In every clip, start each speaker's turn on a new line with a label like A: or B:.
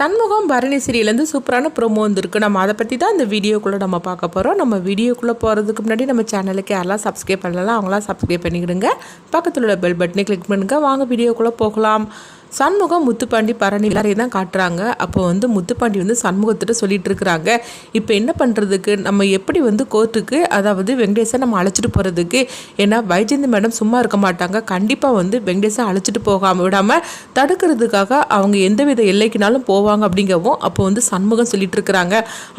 A: சண்முகம் பரணி சீரியலேருந்து சூப்பரான ப்ரோமோ வந்துருக்கு. நம்ம அதை பற்றி தான் இந்த வீடியோக்குள்ளே நம்ம பார்க்க போகிறோம் நம்ம வீடியோக்குள்ளே போகிறதுக்கு முன்னாடி நம்ம சேனலுக்கு யாரெல்லாம் சப்ஸ்கிரைப் பண்ணலாம் அவங்களாம் சப்ஸ்கிரைப் பண்ணிக்கிடுங்க. பக்கத்தில் உள்ள பெல் பட்டனை கிளிக் பண்ணுங்கள் வாங்க வீடியோக்குள்ளே போகலாம். சண்முகம் முத்துப்பாண்டி பரணி எல்லாரையும் தான் காட்டுறாங்க. அப்போ வந்து முத்துப்பாண்டி வந்து சண்முகத்திட்ட சொல்லிட்டு இருக்கிறாங்க இப்போ என்ன பண்ணுறதுக்கு நம்ம எப்படி வந்து கோர்ட்டுக்கு அதாவது வெங்கடேசை நம்ம அழைச்சிட்டு போகிறதுக்கு ஏன்னா வைஜந்தி மேடம் சும்மா இருக்க மாட்டாங்க. கண்டிப்பாக வந்து வெங்கடேசை அழைச்சிட்டு போகாமல் விடாமல் தடுக்கிறதுக்காக அவங்க எந்தவித எல்லைக்குனாலும் போவாங்க அப்படிங்கவும் அப்போ வந்து சண்முகம் சொல்லிட்டு இருக்கிறாங்க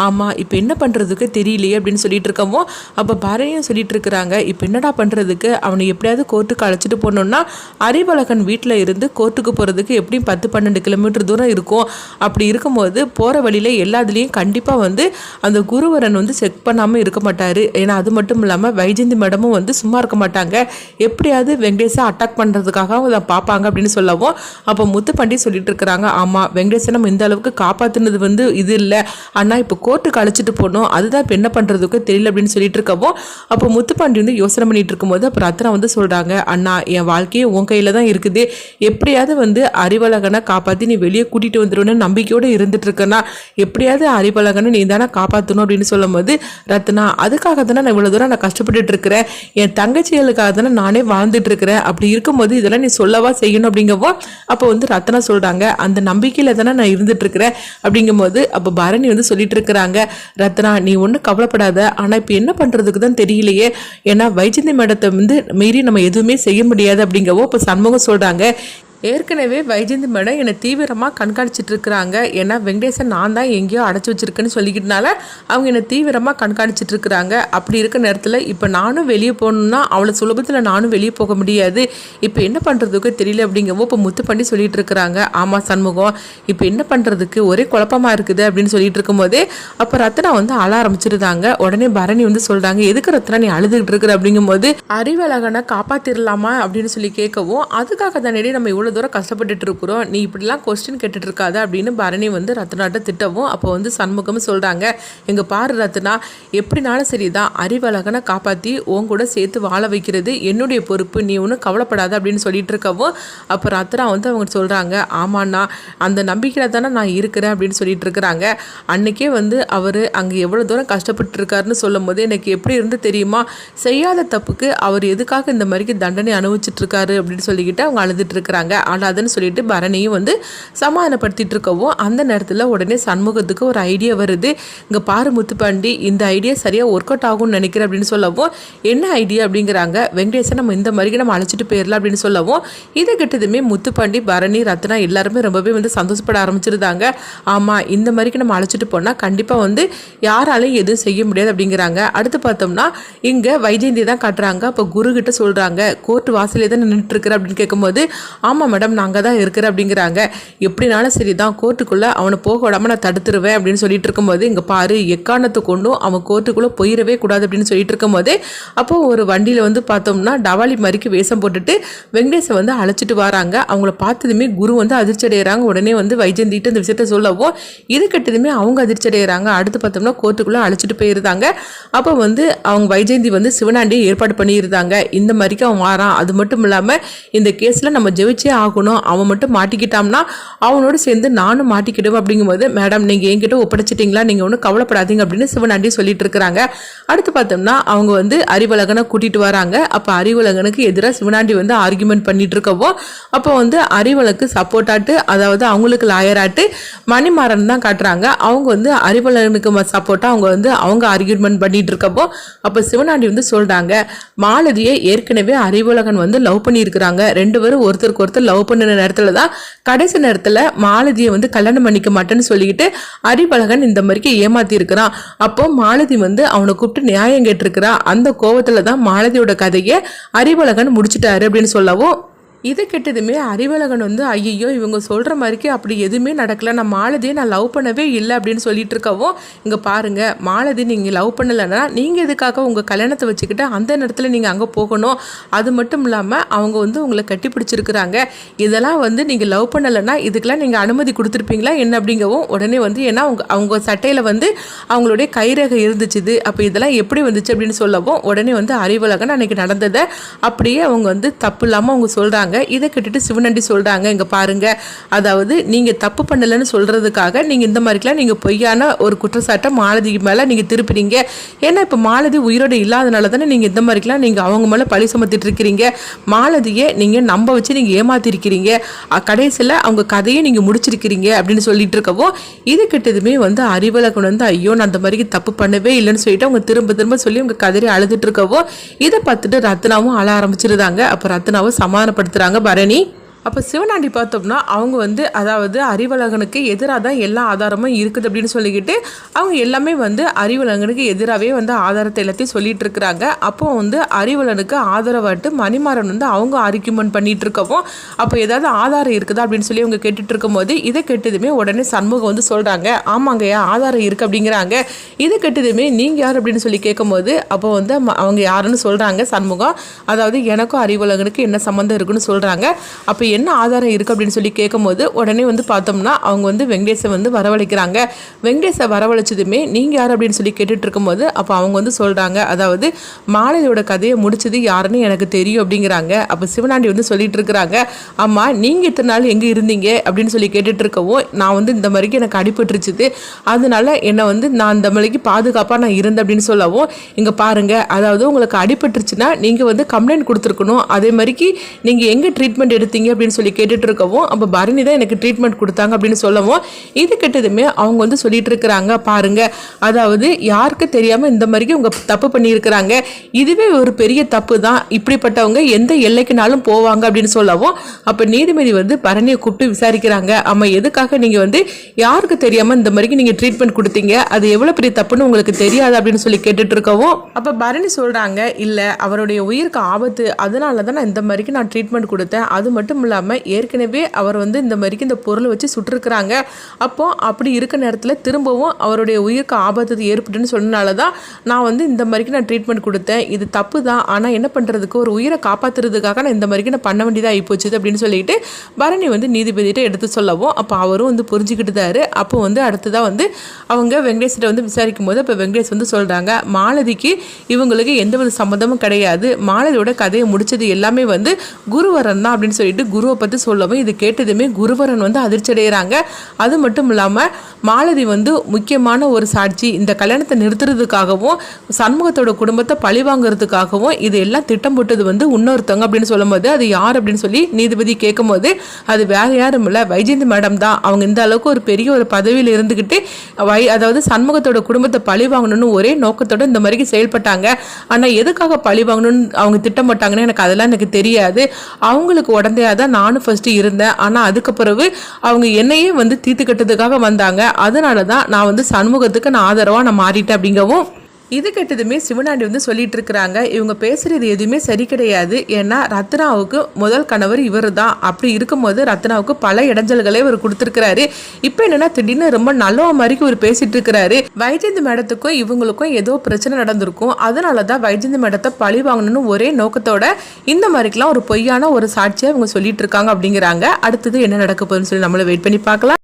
A: ஆமாம் இப்போ என்ன பண்ணுறதுக்கு தெரியலையே அப்படின்னு சொல்லிட்டு இருக்கவும் அப்போ பரணியும் சொல்லிட்டு இருக்கிறாங்க இப்போ என்னடா பண்ணுறதுக்கு அவனை எப்படியாவது கோர்ட்டுக்கு அழைச்சிட்டு போகணுன்னா அறிவழகன் வீட்டில் இருந்து கோர்ட்டுக்கு போகிறது போகிறதுக்கு எப்படியும் பத்து பன்னெண்டு கிலோமீட்டர் தூரம் இருக்கும். அப்படி இருக்கும்போது போகிற வழியில் எல்லாத்துலேயும் கண்டிப்பாக வந்து அந்த குருவரன் வந்து செக் பண்ணாமல் இருக்க மாட்டார். ஏன்னா அது மட்டும் இல்லாமல் வைஜந்தி மேடமும் வந்து சும்மா இருக்க மாட்டாங்க. எப்படியாவது வெங்கடேஷை அட்டாக் பண்ணுறதுக்காக அதை பார்ப்பாங்க அப்படின்னு சொல்லவும் அப்போ முத்துப்பண்டி சொல்லிட்டு இருக்கிறாங்க. ஆமாம் வெங்கடேஷை நம்ம இந்த அளவுக்கு காப்பாற்றுனது வந்து இது இல்லை. ஆனால் இப்போ கோர்ட்டுக்கு அழைச்சிட்டு போகணும் அதுதான் இப்போ என்ன பண்ணுறதுக்கு தெரியல அப்படின்னு சொல்லிட்டு இருக்கவும் அப்போ முத்துப்பாண்டி வந்து யோசனை பண்ணிட்டு இருக்கும்போது அப்புறம் ரத்னா வந்து சொல்கிறாங்க அண்ணா என் வாழ்க்கையே உன் கையில் தான் இருக்குது. எப்படியாவது வந்து அறிவழகனை காப்பாற்றி நீ வெளியே கூட்டிகிட்டு வந்துடுவேன்னு நம்பிக்கையோடு இருந்துட்டு இருக்கேன்னா எப்படியாவது அறிவழகனை நீ தானே காப்பாற்றணும் அப்படின்னு சொல்லும்போது ரத்னா அதுக்காக தானே நான் இவ்வளோ தூரம் நான் கஷ்டப்பட்டுட்டு இருக்கிறேன். என் தங்கச்சிகளுக்காக தானே நானே வாழ்ந்துட்டு இருக்கிறேன். அப்படி இருக்கும்போது இதெல்லாம் நீ சொல்லவா செய்யணும் அப்படிங்கவோ அப்போ வந்து ரத்னா சொல்கிறாங்க அந்த நம்பிக்கையில் தானே நான் இருந்துட்டு இருக்கிறேன் அப்படிங்கும்போது அப்போ பரணி வந்து சொல்லிட்டு இருக்கிறாங்க ரத்னா நீ ஒன்றும் கவலைப்படாத. ஆனால் இப்போ என்ன பண்ணுறதுக்கு தான் தெரியலையே. ஏன்னா வைஜந்தி மேடத்தை வந்து மீறி நம்ம எதுவுமே செய்ய முடியாது. அப்படிங்கவோ இப்போ சண்முகம் சொல்கிறாங்க ஏற்கனவே வைஜந்தி மேடம் என்னை தீவிரமாக கண்காணிச்சிட்டு இருக்கிறாங்க ஏன்னா வெங்கடேசன் நான் தான் எங்கேயோ அடைச்சி வச்சிருக்கேன்னு சொல்லிக்கிட்டனால அவங்க என்னை தீவிரமாக கண்காணிச்சிட்டு இருக்கிறாங்க அப்படி இருக்க நேரத்தில் இப்போ நானும் வெளியே போகணுன்னா அவ்வளோ சுலபத்தில் நானும் வெளியே போக முடியாது. இப்போ என்ன பண்ணுறதுக்கு தெரியல அப்படிங்கவோ இப்போ முத்து பண்ணி சொல்லிட்டு இருக்கிறாங்க ஆமாம் சண்முகம் இப்போ என்ன பண்ணுறதுக்கு ஒரே குழப்பமாக இருக்குது அப்படின்னு சொல்லிட்டு இருக்கும்போதே அப்போ ரத்னா வந்து அழ ஆரம்பிச்சிருந்தாங்க உடனே பரணி வந்து சொல்கிறாங்க எதுக்கு ரத்னா நீ அழுதுகிட்டு இருக்கிற? அப்படிங்கும்போது அறிவழகனை காப்பாற்றிடலாமா அப்படின்னு சொல்லி கேட்கவும் அதுக்காக தானே நம்ம இவ்வளோ தூரம் கஷ்டப்பட்டுட்டு இருக்கிறோம் நீ இப்படிலாம் கொஸ்டின் கேட்டுட்டு இருக்காத அப்படின்னு பரணி வந்து ரத்னாட்ட திட்டவும் அப்போ வந்து சண்முகம் சொல்கிறாங்க எங்கள் பாரு ரத்னா எப்படினாலும் சரிதான் அறிவழகனை காப்பாற்றி உன் கூட சேர்த்து வாழ வைக்கிறது என்னுடைய பொறுப்பு நீ ஒன்றும் கவலைப்படாத அப்படின்னு சொல்லிட்டு இருக்கவும் அப்போ ரத்னா வந்து அவங்க சொல்கிறாங்க ஆமாண்ணா அந்த நம்பிக்கையில் தானே நான் இருக்கிறேன் அப்படின்னு சொல்லிட்டு இருக்கிறாங்க. அன்னைக்கே வந்து அவர் அங்கே எவ்வளோ தூரம் கஷ்டப்பட்டு இருக்காருன்னு சொல்லும் போது எனக்கு எப்படி இருந்து தெரியுமா செய்யாத தப்புக்கு அவர் எதுக்காக இந்த மாதிரிக்கு தண்டனை அனுபவிச்சுட்டு இருக்காரு அப்படின்னு சொல்லிக்கிட்டு அவங்க அழுதுட்டு இருக்கிறாங்க. அழாதுன்னு சொல்லிட்டு பரணியும் வந்து சமாதானப்படுத்திட்டு இருக்கவும் அந்த நேரத்தில் உடனே சண்முகத்துக்கு ஒரு ஐடியா வருது. இங்கே பாரு முத்துப்பாண்டி இந்த ஐடியா சரியாக ஒர்க் அவுட் ஆகும்னு நினைக்கிறேன் அப்படின்னு சொல்லவும் என்ன ஐடியா அப்படிங்கிறாங்க? வெங்கடேசன் நம்ம இந்த மாதிரி நம்ம அழைச்சிட்டு போயிடலாம் அப்படின்னு சொல்லவும் இதை கிட்டதுமே முத்துப்பாண்டி பரணி ரத்னா எல்லாருமே ரொம்பவே வந்து சந்தோஷப்பட ஆரம்பிச்சிருந்தாங்க. ஆமாம் இந்த மாதிரிக்கு நம்ம அழைச்சிட்டு போனால் கண்டிப்பாக வந்து யாராலையும் எதுவும் செய்ய முடியாது அப்படிங்கிறாங்க. அடுத்து பார்த்தோம்னா இங்கே வைஜெயந்தி தான் காட்டுறாங்க. அப்போ குரு கிட்ட சொல்கிறாங்க கோர்ட் வாசலே தான் நின்றுட்டுருக்குற அப்படின்னு கேட்கும்போது ஆமாம் மேடம் நாங்கள் தான் இருக்கிற அப்படிங்கிறாங்க. எப்படினாலும் சரி தான் கோர்ட்டுக்குள்ளே அவனை போக விடாமல் நான் தடுத்துருவேன் அப்படின்னு சொல்லிட்டு இருக்கும்போது இங்கே பாரு எக்காரணத்தை கொண்டும் அவன் கோர்ட்டுக்குள்ளே போயிடவே கூடாது அப்படின்னு சொல்லிட்டு இருக்கும்போது அப்போ ஒரு வண்டியில் வந்து பார்த்தோம்னா டவாலி மாதிரிக்கு வேஷம் போட்டுட்டு வெங்கடேஷை வந்து அழைச்சிட்டு வராங்க. அவங்கள பார்த்ததுமே குரு வந்து அதிர்ச்சி அடைகிறாங்க உடனே வந்து வைஜந்திட்டு இந்த விஷயத்த சொல்லவும் இது கட்டதுமே அவங்க அதிர்ச்சி அடைகிறாங்க அடுத்து பார்த்தோம்னா கோர்ட்டுக்குள்ளே அழைச்சிட்டு போயிருந்தாங்க. அப்போ வந்து அவங்க வைஜெயந்தி வந்து சிவனாண்டியை ஏற்பாடு பண்ணியிருந்தாங்க. இந்த மாதிரிக்கு அவன் வாரான் அது மட்டும் இல்லாமல் இந்த கேஸில் நம்ம ஜெயிச்சே ஆகணும். அவன் மட்டும் மாட்டிக்கிட்டான்னா அவனோட சேர்ந்து நானும் மாட்டிக்கிடுவேன் அப்படிங்கும்போது மேடம் நீங்கள் என்கிட்ட ஒப்படைச்சிட்டிங்களா? நீங்கள் ஒன்றும் கவலைப்படாதீங்க அப்படின்னு சிவனாண்டி சொல்லிட்டு இருக்கிறாங்க. அடுத்து பார்த்தோம்னா அவங்க வந்து அறிவழகனை கூட்டிட்டு வராங்க. அப்போ அறிவழகனுக்கு எதிராக சிவனாண்டி வந்து ஆர்குமெண்ட் பண்ணிட்டு இருக்கவோ அப்போ வந்து அறிவழக்கு சப்போர்ட்டாட்டு அதாவது அவங்களுக்கு லாயராட்டு மணிமாறன் தான் காட்டுறாங்க. அவங்க வந்து அறிவழகனுக்கு சப்போர்ட்டாக அவங்க வந்து அவங்க ஆர்குமெண்ட் பண்ணிட்டு இருக்கப்போ அப்போ சிவனாண்டி வந்து சொல்றாங்க மாலதியை ஏற்கனவே அறிவுலகன் வந்து லவ் பண்ணியிருக்கிறாங்க. ரெண்டு பேரும் ஒருத்தருக்கு ஒருத்தர் லவ் பண்ணின நேரத்தில் தான் கடைசி நேரத்தில் மாலதியை வந்து கல்யாணம் பண்ணிக்க மாட்டேன்னு சொல்லிக்கிட்டு அறிவழகன் இந்த மாதிரிக்கு ஏமாத்தி இருக்கிறான். அப்போ மாலதி வந்து அவனை கூப்பிட்டு நியாயம் கேட்டிருக்கிறா. அந்த கோவத்தில் தான் மாலதியோட கதையை அறிவழகன் முடிச்சிட்டாரு அப்படின்னு சொல்லவும் இதை கெட்டதுமே அறிவழகன் வந்து ஐயோ இவங்க சொல்கிற மாதிரிக்கு அப்படி எதுவுமே நடக்கலை. நான் மாலதியை நான் லவ் பண்ணவே இல்லை அப்படின்னு சொல்லிட்டு இருக்கவும் இங்கே பாருங்கள் மாலதி நீங்கள் லவ் பண்ணலைன்னா நீங்கள் எதுக்காக உங்கள் கல்யாணத்தை வச்சுக்கிட்டு அந்த நேரத்தில் நீங்கள் அங்கே போகணும்? அது மட்டும் இல்லாமல் அவங்க வந்து உங்களை கட்டி பிடிச்சிருக்கிறாங்க. இதெல்லாம் வந்து நீங்கள் லவ் பண்ணலைன்னா இதுக்கெல்லாம் நீங்கள் அனுமதி கொடுத்துருப்பீங்களா? என்ன? அப்படிங்கவும் உடனே வந்து ஏன்னா அவங்க அவங்க சட்டையில் வந்து அவங்களுடைய கைரேகை இருந்துச்சுது. அப்போ இதெல்லாம் எப்படி வந்துச்சு? அப்படின்னு சொல்லவும் உடனே வந்து அறிவழகன் அன்னைக்கு நடந்ததை அப்படியே அவங்க வந்து தப்பு இல்லாமல் அவங்க சொல்கிறாங்க சொல்கிறாங்க இதை கேட்டுட்டு சிவனண்டி சொல்கிறாங்க இங்கே பாருங்க. அதாவது நீங்கள் தப்பு பண்ணலைன்னு சொல்கிறதுக்காக நீங்கள் இந்த மாதிரிக்கெலாம் நீங்கள் பொய்யான ஒரு குற்றச்சாட்டை மாலதிக்கு மேலே நீங்கள் திருப்புறீங்க ஏன்னா இப்போ மாலதி உயிரோடு இல்லாதனால தானே நீங்கள் இந்த மாதிரிக்கெலாம் நீங்கள் அவங்க மேலே பழி சுமத்திட்டு இருக்கிறீங்க. மாலதியை நீங்கள் நம்ப வச்சு நீங்கள் ஏமாத்திருக்கிறீங்க. கடைசியில் அவங்க கதையை நீங்கள் முடிச்சிருக்கிறீங்க அப்படின்னு சொல்லிட்டு இருக்கவோ இது கிட்டதுமே வந்து அறிவழகன் வந்து ஐயோ நான் அந்த மாதிரி தப்பு பண்ணவே இல்லைன்னு சொல்லிட்டு அவங்க திரும்ப திரும்ப சொல்லி அவங்க கதறி அழுதுட்டு இருக்கவோ இதை பார்த்துட்டு ரத்னாவும் அழ ஆரம்பிச்சிருந்தாங்க. அப்போ ரத்னாவும் சமாதானப்படுத்துறாங்க பரணி. அப்போ சிவனாண்டி பார்த்தோம்னா அவங்க வந்து அதாவது அறிவழகனுக்கு எதிராக தான் எல்லா ஆதாரமும் இருக்குது அப்படின்னு சொல்லிக்கிட்டு அவங்க எல்லாமே வந்து அறிவழகனுக்கு எதிராகவே வந்து ஆதாரத்தை எல்லாத்தையும் சொல்லிட்டு இருக்கிறாங்க அப்போ வந்து அறிவழனுக்கு ஆதரவாட்டு மணிமாறன் வந்து அவங்க ஆர்கியூமெண்ட் பண்ணிட்டு இருக்கவும் அப்போ ஏதாவது ஆதாரம் இருக்குதா அப்படின்னு சொல்லி அவங்க கேட்டுட்டு இருக்கும்போது இதை கெட்டதுமே உடனே சண்முகம் வந்து சொல்கிறாங்க ஆமாங்கய்யா ஆதாரம் இருக்குது அப்படிங்கிறாங்க. இதை கெட்டதுமே நீங்கள் யார் அப்படின்னு சொல்லி கேட்கும்போது அப்போ வந்து அவங்க யாருன்னு சொல்கிறாங்க சண்முகம். அதாவது எனக்கும் அறிவழகனுக்கு என்ன சம்மந்தம் இருக்குன்னு சொல்கிறாங்க அப்போ என்ன ஆதாரம் இருக்குது அப்படின்னு சொல்லி கேட்கும்போது உடனே வந்து பார்த்தோம்னா அவங்க வந்து வெங்கடேஷை வந்து வரவழைக்கிறாங்க. வெங்கடேஷை வரவழைச்சதுமே நீங்கள் யார் அப்படின்னு சொல்லி கேட்டுட்டு இருக்கும்போது அப்போ அவங்க வந்து சொல்கிறாங்க அதாவது மாலதியோட கதையை முடிச்சது யாருன்னு எனக்கு தெரியும் அப்படிங்கிறாங்க. அப்போ சிவனாண்டி வந்து சொல்லிட்டு இருக்கிறாங்க அம்மா நீங்கள் இத்தனை நாள் எங்கே இருந்தீங்க அப்படின்னு சொல்லி கேட்டுட்டு இருக்கவும் நான் வந்து இந்த மாதிரிக்கு எனக்கு அடிபட்டுருச்சுது. அதனால என்னை வந்து நான் இந்த மாதிரிக்கு பாதுகாப்பாக நான் இருந்தேன் அப்படின்னு சொல்லவும் இங்கே பாருங்க அதாவது உங்களுக்கு அடிபட்டுருச்சுன்னா நீங்கள் வந்து கம்ப்ளைண்ட் கொடுத்துருக்கணும். அதே மாதிரிக்கு நீங்கள் எங்கே ட்ரீட்மெண்ட் எடுத்தீங்க அப்படின்னு சொல்லி கேட்டுட்டு இருக்கவும் அப்போ பரணி தான் எனக்கு ட்ரீட்மெண்ட் கொடுத்தாங்க அப்படின்னு சொல்லவும் இது கெட்டதுமே அவங்க வந்து சொல்லிட்டு இருக்கிறாங்க பாருங்க அதாவது யாருக்கு தெரியாமல் இந்த மாதிரிக்கு உங்க தப்பு பண்ணியிருக்கிறாங்க. இதுவே ஒரு பெரிய தப்பு தான். இப்படிப்பட்டவங்க எந்த எல்லைக்குனாலும் போவாங்க அப்படின்னு சொல்லவும் அப்போ நீதிபதி வந்து பரணியை கூப்பிட்டு விசாரிக்கிறாங்க. ஆமா எதுக்காக நீங்கள் வந்து யாருக்கு தெரியாமல் இந்த மாதிரிக்கு நீங்கள் ட்ரீட்மெண்ட் கொடுத்தீங்க? அது எவ்வளோ பெரிய தப்புன்னு உங்களுக்கு தெரியாது அப்படின்னு சொல்லி கேட்டுட்டு இருக்கவும் அப்போ பரணி சொல்கிறாங்க இல்லை அவருடைய உயிருக்கு ஆபத்து. அதனால தான் நான் இந்த மாதிரிக்கு நான் ட்ரீட்மெண்ட் கொடுத்தேன். அது மட்டும் இல்லாமல் ஏற்கனவே அவர் வந்து இந்த மாதிரிக்கு இந்த பொருளை வச்சு சுட்டிருக்கிறாங்க. அப்போ அப்படி இருக்க நேரத்தில் திரும்பவும் அவருடைய உயிருக்கு ஆபத்து ஏற்பட்டுன்னு சொன்னனால தான் நான் வந்து இந்த மாதிரிக்கு நான் ட்ரீட்மெண்ட் கொடுத்தேன். இது தப்பு தான் ஆனால் என்ன பண்ணுறதுக்கு ஒரு உயிரை காப்பாற்றுறதுக்காக நான் இந்த மாதிரிக்கு நான் பண்ண வேண்டியதாக ஆகிப்போச்சு அப்படின்னு சொல்லிட்டு பரணி வந்து நீதிபதியிட்ட எடுத்து சொல்லவும் அப்போ அவரும் வந்து புரிஞ்சுக்கிட்டுதாரு. அப்போ வந்து அடுத்ததாக வந்து அவங்க வெங்கடேஷ்கிட்ட வந்து விசாரிக்கும் போது இப்போ வெங்கடேஷ் வந்து சொல்கிறாங்க மாலதிக்கு இவங்களுக்கு எந்த வித சம்மந்தமும் கிடையாது. மாலதியோட கதையை முடிச்சது எல்லாமே வந்து குருவரன் தான் அப்படின்னு சொல்லிட்டு குருவை பற்றி சொல்லவும் இது கேட்டதுமே குருவரன் வந்து அதிர்ச்சி அடைகிறாங்க அது மட்டும் இல்லாமல் மாலதி வந்து முக்கியமான ஒரு சாட்சி. இந்த கல்யாணத்தை நிறுத்துறதுக்காகவும் சண்முகத்தோட குடும்பத்தை பழி வாங்குறதுக்காகவும் இது எல்லாம் திட்டம் போட்டது வந்து இன்னொருத்தவங்க அப்படின்னு சொல்லும்போது அது யார் அப்படின்னு சொல்லி நீதிபதி கேட்கும்போது அது வேற யாரும் இல்லை. வைஜெயந்தி மேடம் தான். அவங்க இந்த அளவுக்கு ஒரு பெரிய ஒரு பதவியில் இருந்துக்கிட்டு வை அதாவது சண்முகத்தோட குடும்பத்தை பழி வாங்கணும்னு ஒரே நோக்கத்தோட இந்த மாதிரி செயல்பட்டாங்க. ஆனால் எதுக்காக பழி வாங்கணும்னு அவங்க திட்டம் போட்டாங்கன்னு எனக்கு அதெல்லாம் எனக்கு தெரியாது. அவங்களுக்கு உடந்தையாக தான் நானும் ஃபஸ்ட்டு இருந்தேன். ஆனால் அதுக்கு பிறகு அவங்க என்னையே வந்து தீத்துக்கட்டுறதுக்காக வந்தாங்க. அதனால தான் நான் வந்து சண்முகத்துக்கு நான் ஆதரவாக நான் மாறிட்டேன் அப்படிங்கவும் இது கெட்டதுமே சிவனாண்டி வந்து சொல்லிட்டு இருக்கிறாங்க இவங்க பேசுறது எதுவுமே சரி கிடையாது. ஏன்னா ரத்னாவுக்கு முதல் கணவர் இவர் தான் அப்படி இருக்கும்போது ரத்னாவுக்கு பல இடைஞ்சல்களை இவர் கொடுத்துருக்கிறாரு. இப்போ என்னன்னா திடீர்னு ரொம்ப நல்ல மாதிரி இவர் பேசிட்டு இருக்கிறாரு வைஜந்தி மேடத்துக்கும் இவங்களுக்கும் ஏதோ பிரச்சனை நடந்திருக்கும். அதனால தான் வைஜந்தி மேடத்தை பழி வாங்கணும்னு ஒரே நோக்கத்தோட இந்த மாதிரிக்கெல்லாம் ஒரு பொய்யான ஒரு சாட்சியை இவங்க சொல்லிட்டு இருக்காங்க அப்படிங்கிறாங்க. அடுத்தது என்ன நடக்க போகுதுன்னு சொல்லி நம்மள வெயிட் பண்ணி பார்க்கலாம்.